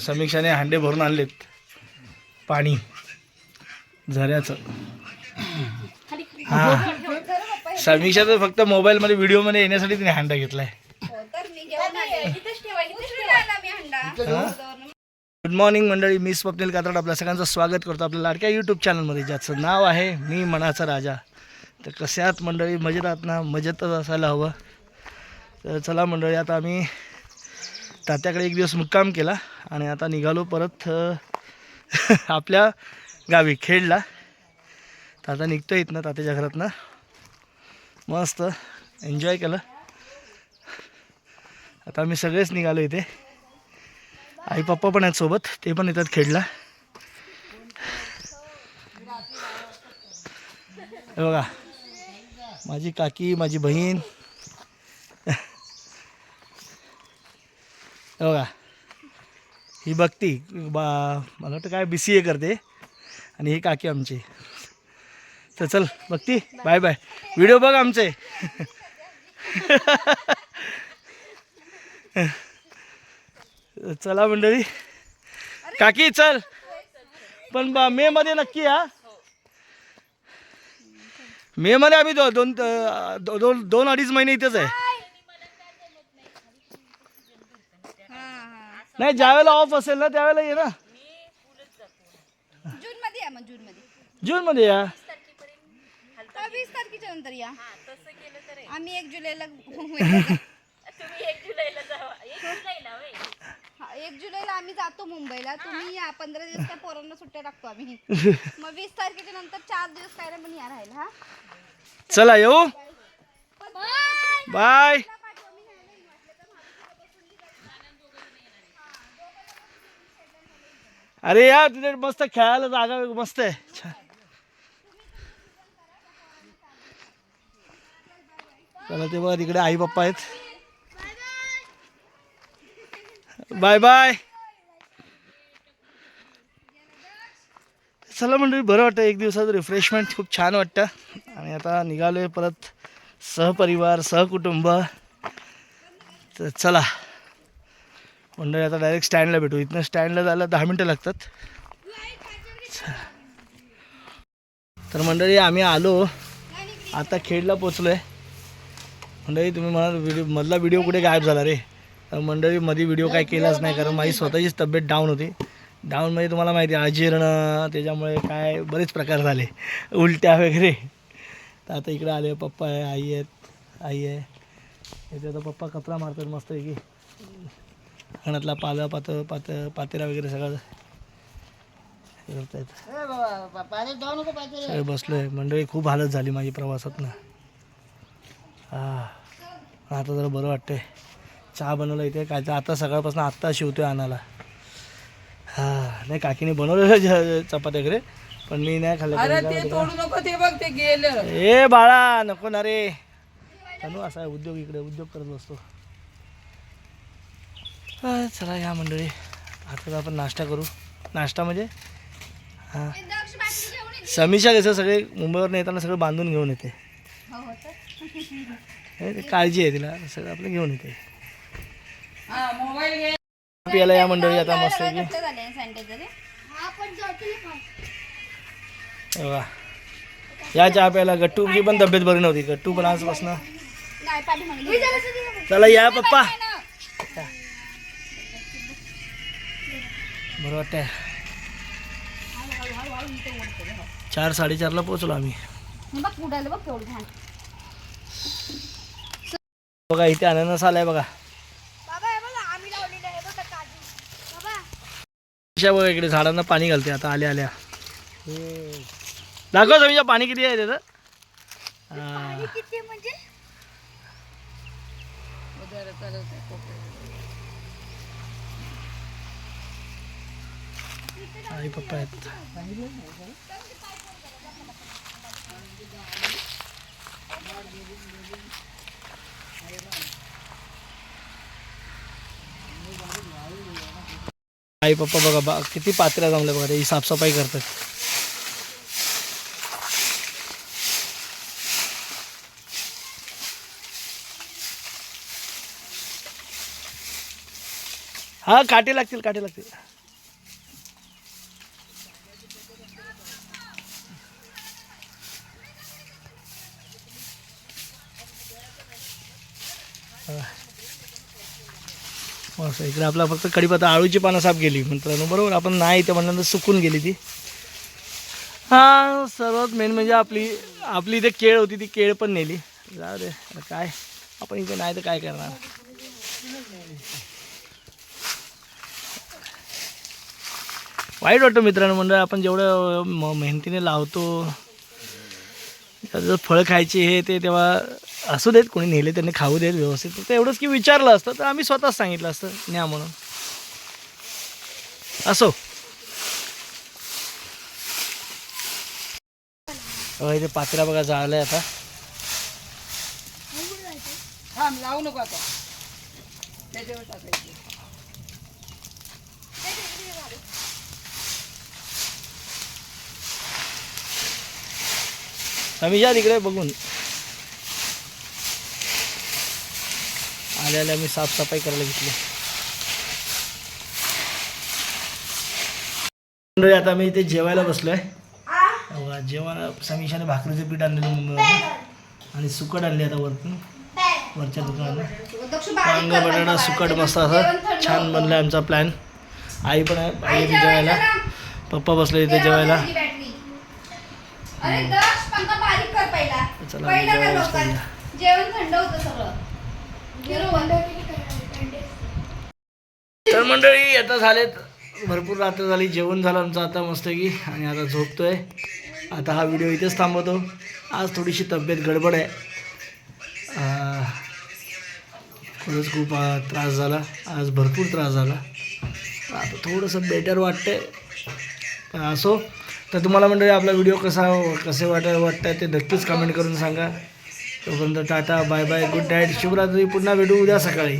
समीक्षाने हांडे भरून आणलेत. पाणी. झऱ्याचं. हा. समीक्षा तर फक्त मोबाईलमध्ये व्हिडिओमध्ये येण्यासाठी तिने हांडा घेतलाय. गुड मॉर्निंग मंडळी मी स्वप्नील कातराड आपल्या सगळ्यांचं स्वागत करतो आपल्या लाडक्या यूट्यूब चॅनलमध्ये ज्याचं नाव आहे मी मनाचा राजा. तर कसे आहात मंडळी? मजेत आहात ना? मजेतच असायला हवं. तर चला मंडळी आता आम्ही तात्याकडे एक दिवस मुक्काम केला. आणि आता निघालो परत आपल्या गावी खेडला. तर आता निघतो इथनं तात्याच्या घरातनं. मस्त एन्जॉय केलं. आता आम्ही सगळेच निघालो इथे. आई पप्पा पण आहेत सोबत ते पण येतात खेडला. बघा माझी काकी माझी बहीण. बघा ही बघती. बा मला वाटतं काय बी सी ए करते. आणि ही काकी आमची. तर चल बघती. बाय बाय व्हिडिओ बघ आमचे. चला मंडळी. काकी चल. पण बा मे मध्ये नक्की हा. मे मध्ये आम्ही दो, दोन दो- दोन दोन अडीच महिने इथेच आहे. नाही ज्यावेळेला ऑफ असेल ना त्यावेळेला ये ना. जून मध्ये या मग जून मध्ये जून मध्ये या तर वीस तारखेच्या नंतर या. आम्ही एक जुलैला हा, एक जुलैला आम्ही जातो मुंबईला. तुम्ही या पंधरा दिवस त्या पोरांना सुट्ट्या टाकतो आम्ही. मग वीस तारखेच्या नंतर चार दिवस काय पण या राहील हा. चला येऊ. बाय. अरे या तिथे मस्त खेळायला जागा मस्त आहे. छान चला ते बघा तिकडे आई पप्पा आहेत. Bye bye. चला मंडळी बरं वाटतं एक दिवसाचं रिफ्रेशमेंट खूप छान वाटतं. आणि आता निघालो आहे परत सहपरिवार सहकुटुंब. तर चला. मंडळी आता डायरेक्ट स्टँडला भेटू. इथनं स्टँडला जायला दहा मिनटं लागतात. तर मंडळी आम्ही आलो. आता खेडला पोचलो आहे मंडळी तुम्ही मला व्हिडिओ मधला व्हिडिओ कुठे गायब झाला रे? तर मंडळी मध्ये व्हिडिओ काय केलाच नाही कारण माझी स्वतःचीच तब्येत डाऊन होती. डाऊनमध्ये तुम्हाला माहिती आहे अजीर्ण त्याच्यामुळे काय बरेच प्रकार झाले. उलट्या वगैरे. तर आता इकडे आले पप्पा आहे आई आहेत आई आहे. इथे आता पप्पा कपडा मारतात मस्त की अंगणातला पाला पात पात पातेरा वगैरे सगळं हे सगळे बसलो आहे मंडळी खूप हालत झाली माझी प्रवासात ना हा आता जरा बरं वाटतंय. चहा बनवला इथे. काय आता सकाळपासून आत्ता शिवतोय आणायला. हा नाही काकीने बनवलेलं चपात्या वगैरे पण मी नाही खाल्लं. ए बाळा नको ना रे. तनू असा उद्योग इकडे उद्योग करत बसतो. चला या मंडळी. आता आपण नाश्ता करू. नाश्ता म्हणजे? हां. समीक्षा कसं सगळे मुंबईवरून येताना सगळं बांधून घेऊन येते. हे ते काळजी आहे तिला सगळं आपलं घेऊन येते. प्यायला या मंडळी आता मस्त की. या चहा प्यायला गट्टूची पण तब्येत बरी नव्हती. गट्टू पण आजपासून चला या पप्पा. बरं वाटतंय. चार साडेचारला पोचलो आम्ही. बघ इथे अननस आलाय बघा. बाबा हे बघा इकडे झाडांना पाणी घालते आता आल्या आल्या. दाखव समीच्या पाणी किती आहे त्याचं? हा. किती म्हणजे? आई पप्पा आहेत आई पप्पा बघा बा किती पात्र्या जमल्या बघा ही साफसफाई करतात हा काटे लागतील काटे लागतील मस्त इकडे आपला फक्त कडीपत्ता आळूची पानं साफ गेली मित्रांनो बरोबर? आपण नाही इथं म्हणल्यानंतर सुकून गेली ती. हां सर्वात मेन म्हणजे आपली आपली इथे केळ होती ती केळ पण नेली. जाऊ दे काय? आपण इथे नाही तर काय करणार? वाईट वाटतं मित्रांनो मंडळ आपण जेवढं म- मेहनतीने लावतो जर फळं खायची हे ते तेव्हा असू देत कोणी नेले त्यांनी खाऊ देत व्यवस्थित. तर एवढंच की विचारलं असतं तर आम्ही स्वतःच सांगितलं असतं न्या म्हणून. असो. इथे पात्र्या बघा जाळल्या आता. लावू नको आता. आम्ही या तिकडे बघून. आल्या आल्या मी साफसफाई करायला घेतली. आता मी इथे जेवायला बसलोय. जेवण जेवायला समीशाने भाकरीचे पीठ आणलेलं आणि सुकट आणली आता वरतून. वरच्या दुकानात दक्ष बटाटा सुकट मस्त असं छान बनलाय आमचा प्लॅन आई पण आहे आई जेवायला. पप्पा बसले इथे जेवायला. अरे दक्ष पंखा बारीक कर पहिला. चला, पहिला कर लवकर. बसूया. जेवण थंड होतं सगळं. तर मंडळी आता झालेत भरपूर रात्र झाली जेवण झालं आमचं आता मस्त की आणि आता झोपतोय. आता हा व्हिडिओ इथेच थांबवतो. आज थोडीशी तब्येत गडबड आहे. खरंच खूप त्रास झाला. आज भरपूर त्रास झाला. आता थोडंसं बेटर वाटतंय. पण असो तर तुम्हाला मंडळी आपला व्हिडिओ कसा हो, कसे वाट वाटतं ते नक्कीच कमेंट करून सांगा. तोपर्यंत Tata bye bye good night शुभरात्री पुन्हा भेटू उद्या सकाळी.